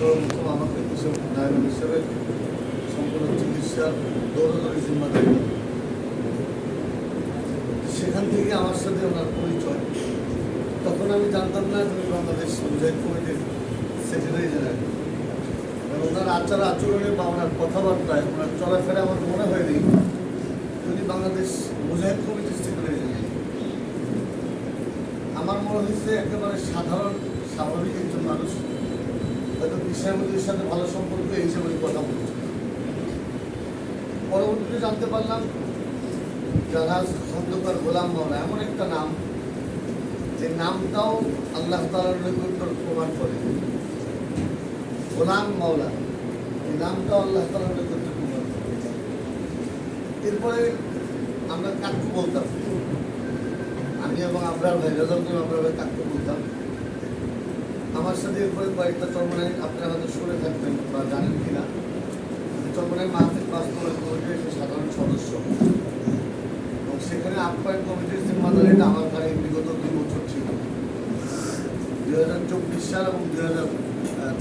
সর্বপ্রথম আমাকে হিসেবে নায়ক হিসেবে সম্পূর্ণ চিকিৎসার দৌড়দৌড়ি জিম্মাদারি সেখান থেকে আমার সাথে ওনার পরিচয়। তখন আমি জানতাম না তুমি বাংলাদেশ মুজাহিদ কমিটির সেক্রেটারি জেনারেল ওনার আচার আচরণে বা ওনার কথাবার্তায় ওনার চলাফেরা আমার মনে হয়নি তিনি বাংলাদেশ মুজাহিদ কমিটির সেক্রেটারি জেনারেল আমার মনে হয়েছে একেবারে সাধারণ, স্বাভাবিক একজন মানুষ হয়তো সাথে ভালো সম্পর্ক, এই হিসেবে কথা বলছি। পরবর্তীতে জানতে পারলাম জাহাজ খন্দকার গোলাম মাওলা এমন একটা নাম, যে নামটাও আল্লাহ তালার প্রমাণ করে। গোলাম মাওলা এই নামটাও আল্লাহ তালার নৈকট্য প্রমাণ করে। এরপরে আমরা কাকু বলতাম। আমি এবং আমরা ভাই আপনার ভাই কাকু বলতাম। আমার সাথে এরপরে কয়েকটা চর্মনায় আপনারা হয়তো শুনে থাকবেন বা জানেন কিনা। চর্মনায় মাহফিল বাস্তবায়ন কমিটির একটি সাধারণ সদস্য। এবং সেখানে আপ্যায়ন কমিটির জিম্মাদারিটা আমার ঘরে বিগত দুই বছর ছিল। দুই হাজার চব্বিশ সাল এবং দুই হাজার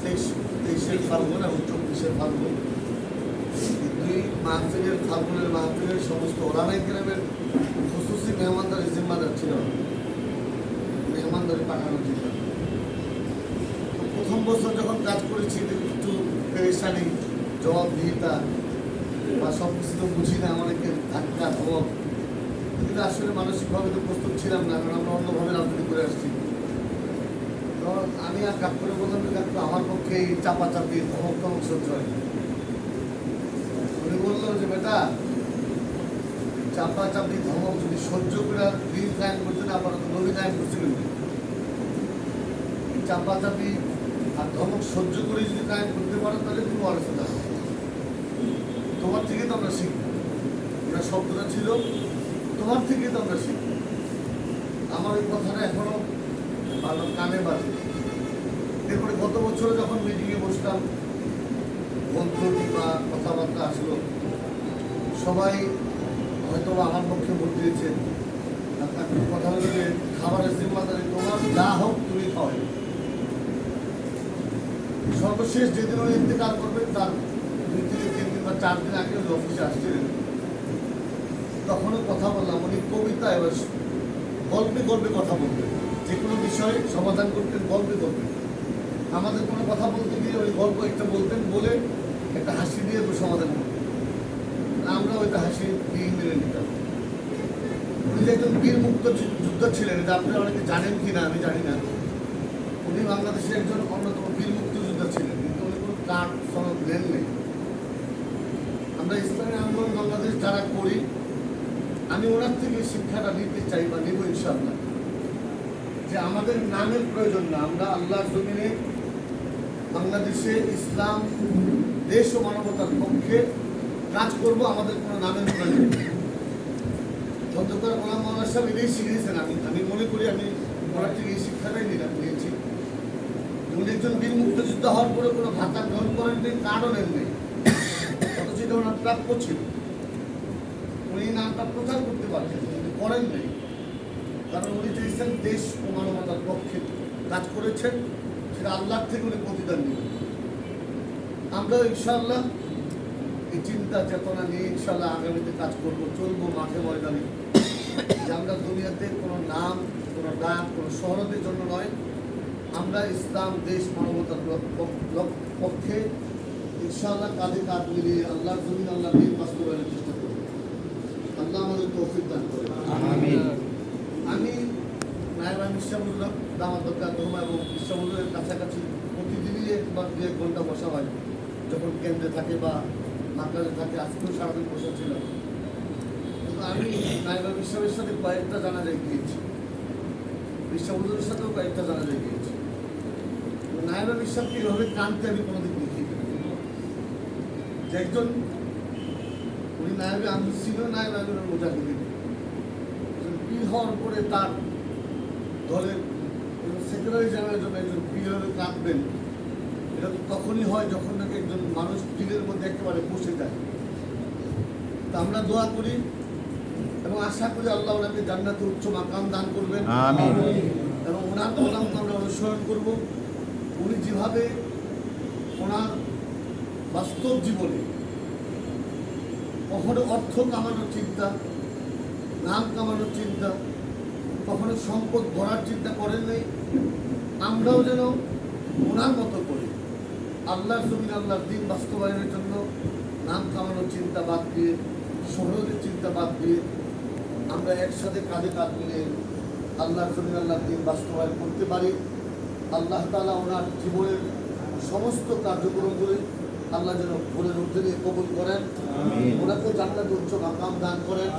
তেইশ, তেইশের ফাল্গুন এবং চব্বিশের ফাল্গুন। দুই মাহফিলের, ফাল্গুনের মাহফিলের সমস্ত ওলামাই গ্রামের খুশুসি মেহমানদারি জিম্মাদার ছিল। মেহমানদারি পাঠানো তো প্রথম বছর যখন কাজ করেছি একটু পেরেশানি জবাবদিহিতা বা সব কিছু তো বুঝি না অনেকের ধাক্কা, ধমক। কিন্তু আসলে মানসিকভাবে তো প্রস্তুত ছিলাম না, কারণ আমরা অন্যভাবে রাজনীতি করে আসছি। তো আমি আর কাপ করে বললাম যে কাকু আমার পক্ষে এই চাপা চাপি ধমক টমক সহ্য হয় উনি বলল যে, বেটা চাপা চাপি ধমক যদি সহ্য করে দিন কায়েম করতে না পারো, তো কায়েম করছিলেন না। আর ধমক সহ্য করে যদি কায়েম করতে পারো, তাহলে তুমি ওয়ারেসে দাও তোমার থেকে তো আমরা শিখব। ওটা শব্দটা ছিল, তোমার থেকে তো আমরা শিখব। আমার ওই কথাটা এখনও কানে বাজে। এরপরে গত বছর যখন মিটিংয়ে বসলাম, বন্ধুটি বা কথাবার্তা আসলো, সবাই হয়তো আমার পক্ষে ভোট দিয়েছে আর তার কথা হলো যে খাবারের জিম্মাদারি তোমার, যা হোক তুমি খাওয়াই সর্বশেষ যেদিন উনি ইন্তেকাল করবেন তার দুই থেকে তিন দিন বা চার দিন আগে উনি অফিসে আসছিলেন তখনও কথা বললাম, উনি কবিতা এবার গল্পে গল্পে কথা বলতেন যে কোনো বিষয়ে সমাধান করতেন গল্পে গল্পে। আমাদের কোনো কথা বলতে গিয়ে ওই গল্প একটা বলতেন বলে একটা হাসি দিয়ে সমাধান করতেন আমরা ওইটা হাসি দিয়ে মেনে নিতাম। উনি যে একজন বীর মুক্ত যুদ্ধ ছিলেন, এটা আপনারা অনেকে জানেন কি না আমি জানি না। উনি বাংলাদেশের একজন অন্যতম বীর মুক্তিযোদ্ধা ছিলেন কিন্তু উনি কোনো কার্ড সনদ নেন নেই। আমরা ইসলামী আন্দোলন বাংলাদেশ যারা করি, আমি ওনার থেকে শিক্ষাটা নিতে চাই বা নিব ইনশাআল্লাহ। যে আমাদের নামের প্রয়োজন না, আমরা আল্লাহর জমিনে বাংলাদেশে ইসলাম, দেশ ও মানবতার পক্ষে কাজ করব, আমাদের কোনো নামের প্রয়োজন অন্তত গোলাম মৌলানা সাহেব এটাই শিখিয়েছেন আমি। আমি মনে করি আমি ওনার থেকে এই শিক্ষাটাই নিলাম, নিয়েছি। উনি বীর মুক্তিযোদ্ধা হওয়ার পরে কোনো ভাতা গ্রহণ করেন নেই কারও নেন নেই। ওনার প্রাপ্য ছিল, উনি নামটা প্রচার করতে পারতেন কিন্তু করেন নেই। কারণ উনি চেয়েছেন দেশ ও মানবতার পক্ষে কাজ করেছেন, সেটা আল্লাহ থেকে উনি প্রতিদান নেবেন আমরা ইনশাআল্লাহ এই চিন্তা, চেতনা নিয়ে ইনশাআল্লাহ আগামীতে কাজ করব, চলবো মাঠে ময়দানে। যে আমরা দুনিয়াতে কোনো নাম, কোনো ডাক, কোনো শহরতের জন্য নয় আমরা ইসলাম দেশ মানবতার পক্ষে ইনশাআল্লাহ কাঁধে কাঁধ মিলিয়ে আল্লাহ জমিন আল্লাহ দিন বাস্তবায়নের চেষ্টা করব। আল্লাহ আমাদের তৌফিক দান করে। আমি নায়ব ইসলামুল্লাহ দামাত দরকার দোমা এবং ইসলামুল্লাহের কাছাকাছি প্রতিদিনই একবার দু এক ঘণ্টা বসা হয়। যখন কেন্দ্রে থাকে বা মাকালে থাকে আজকেও সারাদিন বসা ছিল। আমি আমি ইসলামের সাথে কয়েকটা জানাজায় গিয়েছি। ইসলামুল্লাহের সাথেও কয়েকটা জানাজায় গিয়েছি। এভাবে কানতে আমি কোনোদিন দেখি যে একজন উনি নায়বে আমি ছিল পীর হওয়ার পরে তার দলের সেক্রেটারি জন্য একজন পীর এটা তখনই হয় যখন নাকি একজন মানুষ পীরের মধ্যে একেবারে বসে যায়। তা আমরা দোয়া করি এবং আশা করি আল্লাহ ওনাকে জান্নাতে উচ্চ মাকাম দান করবেন। এবং ওনার কলামকে আমরা অনুসরণ করব। উনি যেভাবে ওনার বাস্তব জীবনে কখনো অর্থ কামানোর চিন্তা, নাম কামানোর চিন্তা, কখনো সম্পদ গড়ার চিন্তা করেন নাই, আমরাও যেন ওনার মতো করি আল্লাহর জমিন, আল্লাহর দিন বাস্তবায়নের জন্য নাম কামানোর চিন্তা বাদ দিয়ে, শহরের চিন্তা বাদ দিয়ে আমরা একসাথে কাঁধে কাঁধ মিলে আল্লাহর জমিন, আল্লাহর দিন বাস্তবায়ন করতে পারি। আল্লাহ তালা ওনার জীবনের সমস্ত কার্যক্রমগুলি আল্লাহ যেন ভুলের ঊর্ধ্বে নিয়ে কবুল করেন। ওনাকে জান্নাত উচ্চ মাকাম দান করেন।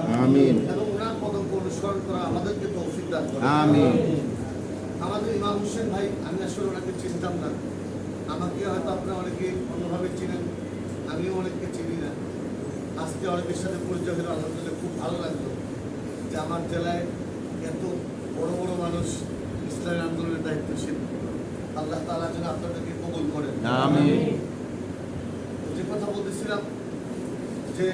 এবং ওনার পদক অনুসরণ করা আমাদেরকে তৌফিক দান করেন। আমাদের ইমাম হোসেন ভাই আমি আসলে ওনাকে চিনতাম না। আমাকে হয়তো আপনারা অনেকে অন্যভাবে চিনেন আমিও অনেককে চিনি না। আজকে অনেকের সাথে পরিচয় হলো আলহামদুলিল্লাহ খুব ভালো লাগল যে আমার জেলায় এত বড় বড় মানুষ ইসলামী আন্দোলনের দায়িত্বশীল। আল্লাহ তাআলা যেন আপনাদেরকে কবুল করেন। আমিন। যে কথা বলতেছিলাম যে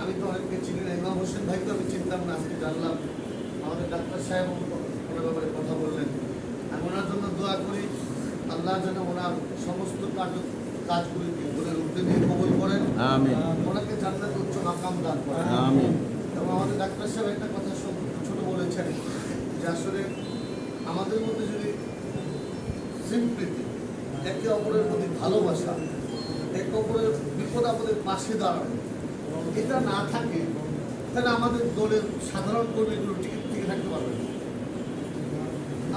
আমি তো অনেককে চিনি না ইমাম হোসেন ভাই তো আমি চিনতাম না আজকে জানলাম। আমাদের ডাক্তার সাহেব ওনার ব্যাপারে কথা বললেন। আমি ওনার জন্য দোয়া করি আল্লাহ যেন ওনার সমস্ত কাজ কাজগুলিকে ওনার উদ্যোগ কবল করেন। আমিন। ওনাকে জান্নাত উচ্চ মাকাম দান করেন। আমিন। এবং আমাদের ডাক্তার সাহেব একটা কথা ছোট বলেছেন যে আসলে আমাদের মধ্যে যদি সিম্পলিটি একে অপরের প্রতি ভালোবাসা, একে অপরের বিপদ আমাদের পাশে দাঁড়ানো এটা না থাকে, তাহলে আমাদের দলের সাধারণ কর্মীগুলো টিকিট টিকে থাকতে পারবে না।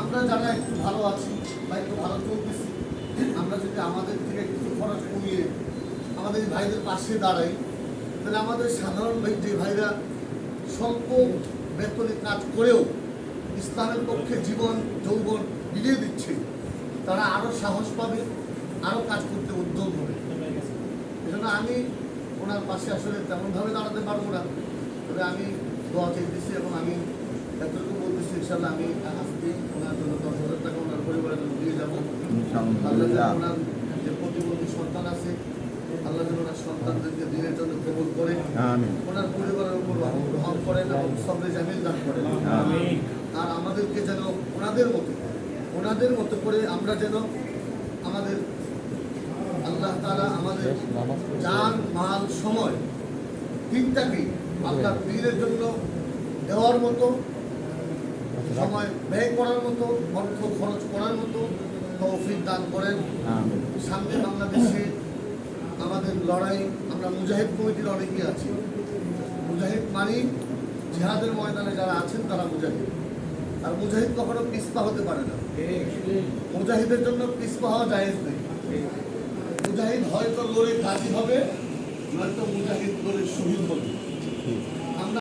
আমরা যারা একটু ভালো আছি বা একটু ভালো চলতেছি, আমরা যদি আমাদের থেকে একটু খরচ কমিয়ে আমাদের ভাইদের পাশে দাঁড়াই, তাহলে আমাদের সাধারণ ভাই যে ভাইরা স্বল্প বেতনে কাজ করেও ইসলামের পক্ষে জীবন, যৌবন বিলিয়ে দিচ্ছে তারা আরও সাহস পাবে আরও কাজ করতে উদ্যোগ হবে। এজন্য আমি ওনার পাশে আসলে তেমনভাবে দাঁড়াতে পারব না। তবে আমি দোয়া চাইতেছি এবং আমি এতটুকু বলতেছি ইনশাল্লাহ আমি আজকে ওনার জন্য দশ হাজার টাকা ওনার পরিবারের জন্য দিয়ে যাব। আল্লাহ ওনার যে প্রতিবন্ধী সন্তান আছে আল্লাহ যেন ওনার সন্তানদেরকে দিনের জন্য কবুল করে ওনার পরিবারের উপর রহম করেন এবং সবরে জামিল দান করেন। আর আমাদেরকে যেন ওনাদের মতো ওনাদের মতো করে আমরা যেন আমাদের আল্লাহ তাআলা আমাদের জান মাল সময় তিনটাকে আল্লাহ পীরের জন্য দেওয়ার মতো সময় ব্যয় করার মতো অর্থ খরচ করার মতো তৌফিক দান করেন। সামনে বাংলাদেশে আমাদের লড়াই আমরা মুজাহিদ কমিটির অনেকেই আছি? মুজাহিদ মানি জিহাদের ময়দানে যারা আছেন তারা মুজাহিদ। আর মুজাহিদ কখনো পিসপা হতে পারে না। মুজাহিদের জন্য পিসপা হওয়া জায়েজ নেই। মুজাহিদ হয়তো লড়ে গাজী হবে, নয়তো মুজাহিদ গরিব শহীদ হবে।